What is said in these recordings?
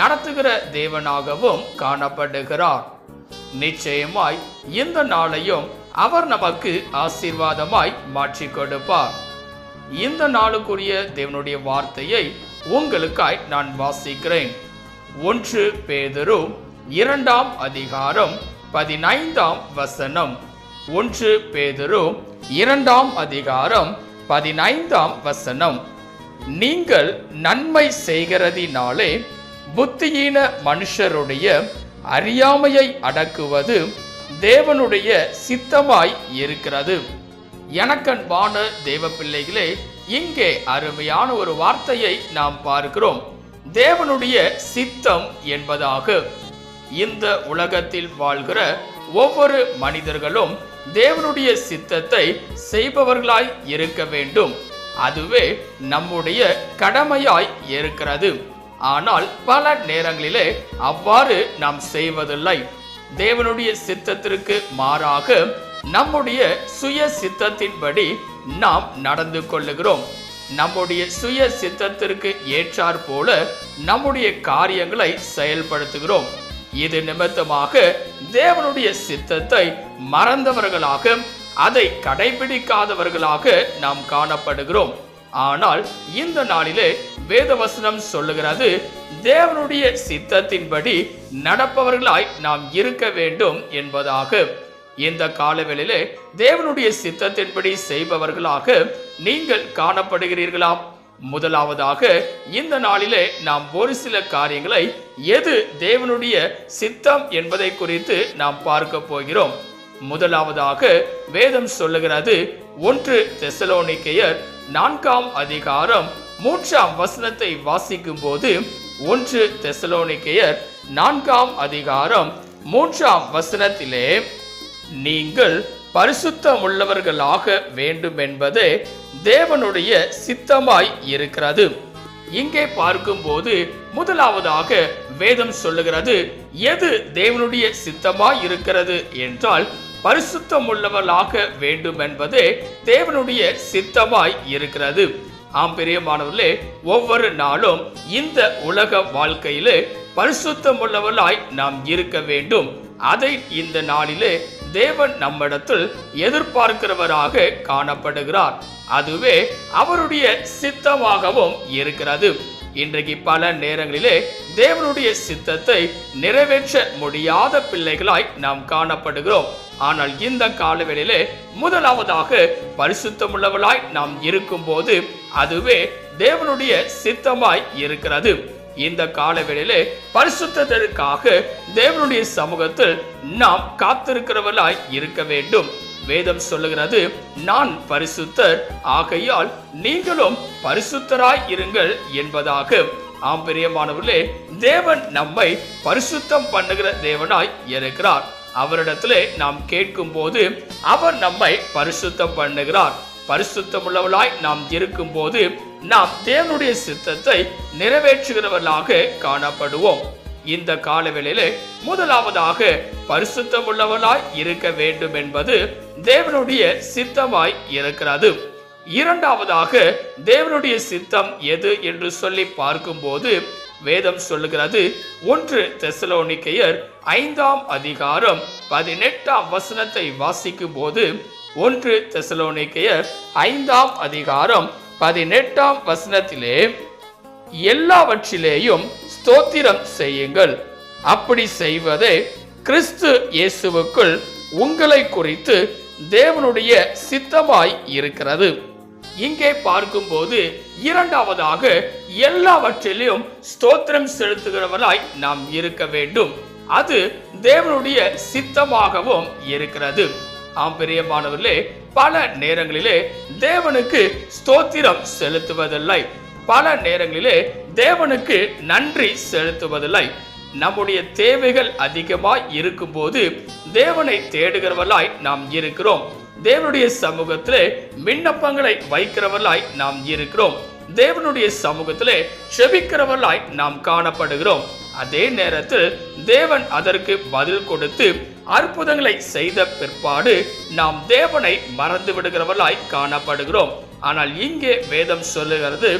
நடத்துகிற தேவனாகவும் காணப்படுகிறார். நிச்சயமாய் இந்த நாளையும் அவர் நமக்கு ஆசீர்வாதமாய் மாற்றி கொடுப்பார். இந்த நாளுக்குரிய தேவனுடைய வார்த்தையை உங்களுக்காய் நான் வாசிக்கிறேன். ஒன்று பேதரு இரண்டாம் அதிகாரம் பதினைந்தாம் வசனம். ஒன்று பேதரு இரண்டாம் அதிகாரம் பதினைந்தாம் வசனம். நீங்கள் நன்மை செய்கிறதினாலே புத்தியீன மனுஷருடைய அறியாமையை அடக்குவது தேவனுடைய சித்தமாய் இருக்கிறது. எனக்கன்பான தேவ பிள்ளைகளே இங்கே அருமையான ஒரு வார்த்தையை நாம் பார்க்கிறோம். தேவனுடைய சித்தம் என்பதாக. இந்த உலகத்தில் வாழ்கிற ஒவ்வொரு மனிதர்களும் தேவனுடைய சித்தத்தை செய்பவர்களாய் இருக்க வேண்டும். அதுவே நம்முடைய கடமையாய் இருக்கிறது. ஆனால் பல நேரங்களிலே அவ்வாறு நாம் செய்வதில்லை. தேவனுடைய சித்தத்திற்கு மாறாக நம்முடைய சுய சித்தத்தின்படி நாம் நடந்து கொள்ளுகிறோம். நம்முடைய சுய சித்தத்திற்கு ஏற்றாற் போல நம்முடைய காரியங்களை செயல்படுத்துகிறோம். இது நிமித்தமாக தேவனுடைய சித்தத்தை மறந்தவர்களாக அதை கடைபிடிக்காதவர்களாக நாம் காணப்படுகிறோம். ஆனால் இந்த நாளிலே வேதவசனம் சொல்லுகிறது தேவனுடைய சித்தத்தின்படி நடப்பவர்களாய் நாம் இருக்க வேண்டும் என்பதாக. இந்த காலவெளியிலே தேவனுடைய சித்தத்தின்படி செய்பவர்களாக நீங்கள் காணப்படுகிறீர்களா முதலாவதாக இந்த நாளிலே நாம் ஒரு சில காரியங்களை எது தேவனுடைய சித்தம் என்பதை குறித்து நாம் பார்க்க போகிறோம். முதலாவதாக வேதம் சொல்லுகிறது ஒன்று தெசலோனிக்கையர் நான்காம் அதிகாரம் மூன்றாம் வசனத்தை வாசிக்கும் போது ஒன்று தெசலோனிக்கையர் நான்காம் அதிகாரம் மூன்றாம் வசனத்திலே நீங்கள் பரிசுத்தமுள்ளவர்களாக வேண்டும் என்பதே தேவனுடைய சித்தமாய் இருக்கிறது. இங்கே பார்க்கும்போது முதலாவதாக வேதம் சொல்லுகிறது எது தேவனுடைய சித்தமாய் இருக்கிறது? என்றால் பரிசுத்தமுள்ளவர்களாக வேண்டும் என்பது தேவனுடைய சித்தமாய் இருக்கிறது. ஆம் பிரியமானவர்களே ஒவ்வொரு நாளும் இந்த உலக வாழ்க்கையிலே பரிசுத்தம் உள்ளவர்களாய் நாம் இருக்க வேண்டும். அதை இந்த நாளிலே தேவன் நம்மிடத்தில் எதிர்பார்க்கிறவராக காணப்படுகிறார். அதுவே அவருடைய சித்தமாகவும் இருக்கிறது. இன்றைக்கு பல நேரங்களிலே தேவனுடைய சித்தத்தை நிறைவேற்ற முடியாத பிள்ளைகளாய் நாம் காணப்படுகிறோம். ஆனால் இந்த காலவெளியிலே முதலாவதாக பரிசுத்தமுள்ளவளாய் நாம் இருக்கும்போது அதுவே தேவனுடைய சித்தமாய் இருக்கிறது. இந்த காலவெளியிலே பரிசுத்தத்திற்காக தேவனுடைய சமூகத்தில் நாம் காத்திருக்கிறவர்களாய் இருக்க வேண்டும். வேதம் சொல்லுகிறது நான் பரிசுத்தர் ஆகையால் நீங்களும் பரிசுத்தராய் இருங்கள் என்பதாக. ஆம் பிரியமானவர்களே தேவன் நம்மை பரிசுத்தம் பண்ணுகிற தேவனாய் இருக்கிறார். அவரிடத்திலே நாம் கேட்கும் போது அவர் நம்மை பரிசுத்தம் பண்ணுகிறார். பரிசுத்தமுள்ளவளாய் நாம் இருக்கும்போது நாம் தேவனுடைய சித்தத்தை நிறைவேற்றுகிறவர்களாக காணப்படுவோம். இந்த காலவேளையிலே முதலாவதாக பரிசுத்தமுள்ளவளாய் இருக்க வேண்டும் என்பது தேவனுடைய சித்தமாய் இருக்கிறது. இரண்டாவதாக தேவனுடைய சித்தம் எது என்று சொல்லி பார்க்கும்போது வேதம் சொல்லுகிறது. ஒன்று தெசலோனிக்கையர் ஐந்தாம் அதிகாரம் பதினெட்டாம் வசனத்தை வாசிக்கும் போது ஒன்று தெசலோனிக்கையர் ஐந்தாம் அதிகாரம் பதினெட்டாம் வசனத்திலே எல்லாவற்றிலேயும் ஸ்தோத்திரம் செய்யுங்கள். அப்படி செய்வதே கிறிஸ்து இயேசுவுக்குள் உங்களை குறித்து தேவனுடைய சித்தமாய் இருக்கிறது. இங்கே பார்க்கும்போது இரண்டாவதாக எல்லாவற்றிலும் ஸ்தோத்திரம் செலுத்துகிறவராய் நாம் இருக்க வேண்டும். அது தேவனுடைய சித்தமாகவும் இருக்கிறது. ஆம் பிரியமானவர்களே பல நேரங்களிலே தேவனுக்கு ஸ்தோத்திரம் செலுத்துவதில்லை. பல நேரங்களிலே தேவனுக்கு நன்றி செலுத்துவதில்லை. நம்முடைய தேவைகள் அதிகமாய் இருக்கும்போது தேவனை தேடுகிறவர்களாய் நாம் இருக்கிறோம். தேவனுடைய சமூகத்திலே விண்ணப்பங்களை வைக்கிறவர்களாய் நாம் இருக்கிறோம். தேவனுடைய சமூகத்திலே செபிக்கிறவர்களாய் நாம் காணப்படுகிறோம். அதே நேரத்தில் தேவன் அதற்கு பதில் கொடுத்து அற்புதங்களை செய்த பிற்பாடு நாம் தேவனை மறந்து விடுகிறவர்களாய் காணப்படுகிறோம். ஆனால் இங்கே வேதம் சொல்லுகிறது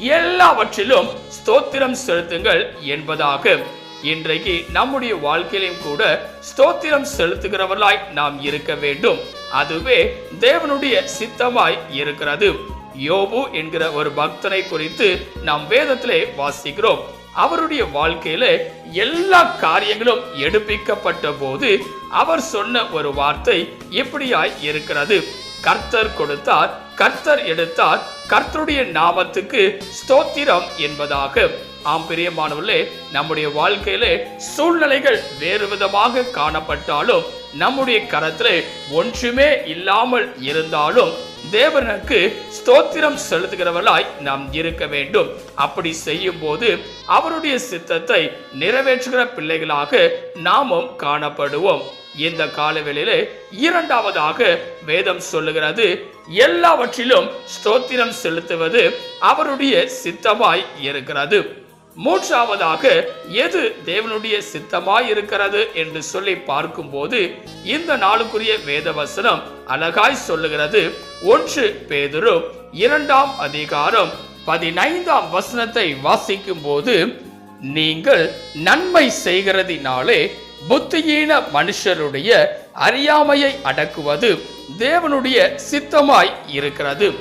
எல்லாவற்றிலும் ஸ்தோத்திரம் செலுத்துங்கள் என்பதாக இன்றைக்கு நம்முடைய வாழ்க்கையிலும் கூட ஸ்தோத்திரம் செலுத்துகிறவர்களாய் நாம் இருக்க வேண்டும். அதுவே தேவனுடைய சித்தமாய் இருக்கிறது. யோபு என்கிற ஒரு பக்தனை குறித்து நாம் வேதத்திலே வாசிக்கிறோம். அவருடைய வாழ்க்கையில எல்லா காரியங்களும் எடுப்பிக்கப்பட்ட போது அவர் சொன்ன ஒரு வார்த்தை எப்படியாய் இருக்கிறது. கர்த்தர் கொடுத்தார் கர்த்தர் எடுத்தார் கர்த்தருடைய நாமத்துக்கு ஸ்தோத்திரம் என்பதாக. ஆம் பிரியமானவர்களே நம்முடைய வாழ்க்கையிலே சூழ்நிலைகள் வேறு விதமாக காணப்பட்டாலும் நம்முடைய கரத்திலே ஒன்றுமே இல்லாமல் இருந்தாலும் தேவனுக்கு ஸ்தோத்திரம் செலுத்துகிறவர்களாய் நாம் இருக்க வேண்டும். அப்படி செய்யும் போது அவருடைய சித்தத்தை நிறைவேற்றுகிற பிள்ளைகளாக நாமும் காணப்படுவோம். இந்த காலவெளியிலே இரண்டாவதாக வேதம் சொல்லுகிறது. எல்லாவற்றிலும் ஸ்தோத்திரம் செலுத்துவது அவருடைய சித்தமாய் இருக்கிறது. மூன்றாவதாக எது தேவனுடைய சித்தமாய் இருக்கிறது என்று சொல்லி பார்க்கும்போது இந்த நாளுக்குரிய வேத வசனம் அழகாய் சொல்லுகிறது. ஒன்று பேதுரு இரண்டாம் அதிகாரம் பதினைந்தாம் வசனத்தை வாசிக்கும் போது நீங்கள் நன்மை செய்கிறதினாலே புத்தியீன மனுஷருடைய அறியாமையை அடக்குவது தேவனுடைய சித்தமாய் இருக்கிறது.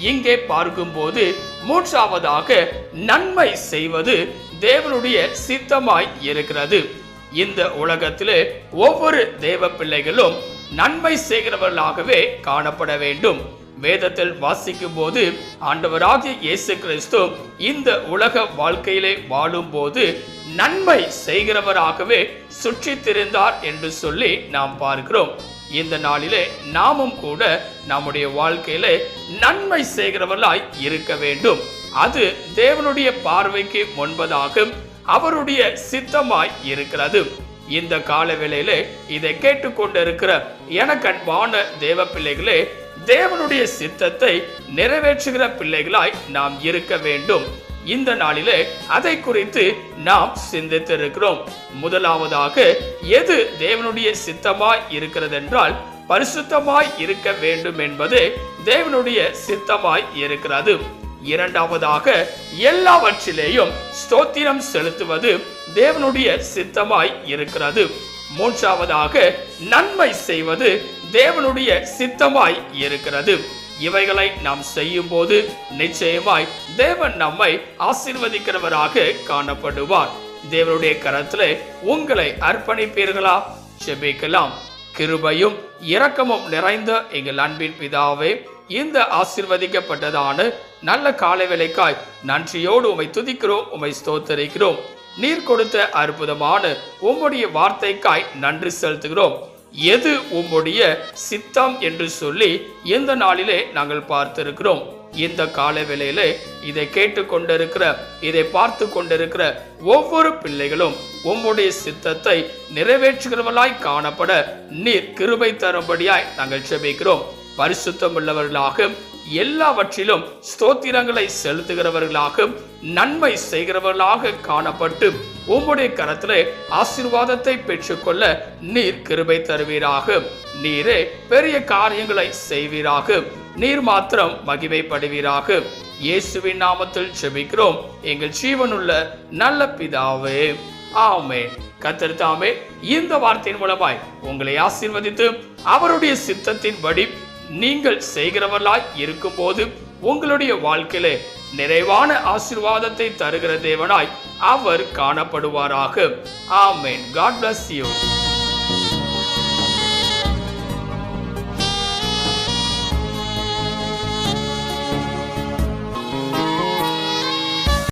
இங்கே பார்க்கும்போது மூன்றாவதாக நன்மை செய்வது தேவனுடைய சித்தமாய் இருக்கிறது. இந்த உலகத்திலே ஒவ்வொரு தேவ பிள்ளைகளும் நன்மை செய்கிறவர்களாகவே காணப்பட வேண்டும். வேதத்தில் வாசிக்கும் போது ஆண்டவராகிய இயேசு கிறிஸ்து இந்த உலக வாழ்க்கையிலே வாழும்போது நன்மை செய்கிறவராகவே சுற்றித் திரிந்தார் என்று சொல்லி நாம் பார்க்கிறோம். இந்த நாளிலே நாமும் கூட நம்முடைய வாழ்க்கையிலே நன்மை செய்கிறவர்களாய் இருக்க வேண்டும். அது தேவனுடைய பார்வைக்கு முன்பதாக அவருடைய சித்தமாய் இருக்கிறது. இந்த கால வேளையிலே இதை கேட்டுக்கொண்டிருக்கிற எனக்கன்பான தேவ பிள்ளைகளே தேவனுடைய சித்தத்தை நிறைவேற்றுகிற பிள்ளைகளாய் நாம் இருக்க வேண்டும். இந்த நாளிலே அதை குறித்து நாம் சிந்தித்திருக்கிறோம். முதலாவதாக எது தேவனுடைய சித்தமாய் இருக்கிறது என்றால் பரிசுத்தமாய் இருக்க வேண்டும் என்பது தேவனுடைய சித்தமாய் இருக்கிறது. இரண்டாவதாக எல்லாவற்றிலேயும் ஸ்தோத்திரம் செலுத்துவது தேவனுடைய சித்தமாய் இருக்கிறது. மூன்றாவதாக நன்மை செய்வது தேவனுடைய சித்தமாய் இருக்கிறது. இவைகளை நாம் செய்யும் போது நிச்சயமாய் தேவன் நம்மை ஆசீர்வதிக்கிறவராக காணப்படுவார். தேவனுடைய கரத்திலே உங்களை அர்ப்பணிப்பீர்களா? செபிக்கலாம். கிருபையும் இரக்கமும் நிறைந்த எங்கள் அன்பின் பிதாவே இந்த ஆசிர்வதிக்கப்பட்டதான நல்ல காலை வேலைக்காய் நன்றியோடு உமை துதிக்கிறோம் உமை ஸ்தோத்தரிக்கிறோம். நீர் கொடுத்த அற்புதமான உம்முடைய வார்த்தைக்காய் நன்றி செலுத்துகிறோம். எது உம்முடைய சித்தம் என்று சொல்லி இந்த நாளிலே நாங்கள் பார்த்திருக்கிறோம். இந்த கால வேளையிலே இதை கேட்டுக்கொண்டிருக்கிற இதை பார்த்து கொண்டிருக்கிற ஒவ்வொரு பிள்ளைகளும் உம்முடைய சித்தத்தை நிறைவேற்றுகிறவர்களாய் காணப்பட நீர் கிருபை தரும்படியாய் நாங்கள் செபிக்கிறோம் பரிசுத்தம் உள்ளவர்களாக எல்லாவற்றிலும் ஸ்தோத்திரங்களை செலுத்துகிறவர்களாக நன்மை செய்கிறவர்களாக காணப்பட்டு உம்முடைய கரத்திலே ஆசீர்வாதத்தை பெற்றுக்கொள்ள நீர் கிருபை தருவீராக. நீரே பெரிய காரியங்களை செய்வீராக. நீர் மாத்திரம் மகிமைப்படுவீராக. இயேசுவின் நாமத்தில் செபிக்கிறோம் எங்கள் ஜீவனுள்ள நல்ல பிதாவே. ஆமே கத்தர் தாமே இந்த வார்த்தையின் மூலமாய் உங்களை ஆசீர்வதித்து அவருடைய சித்தத்தின்படி நீங்கள் செய்கிறவர்களாய் இருக்கும்போது உங்களுடைய வாழ்க்கையிலே நிறைவான ஆசிர்வாதத்தை தருகிற தேவனாய் அவர் காணப்படுவாராக. ஆமேன். God bless you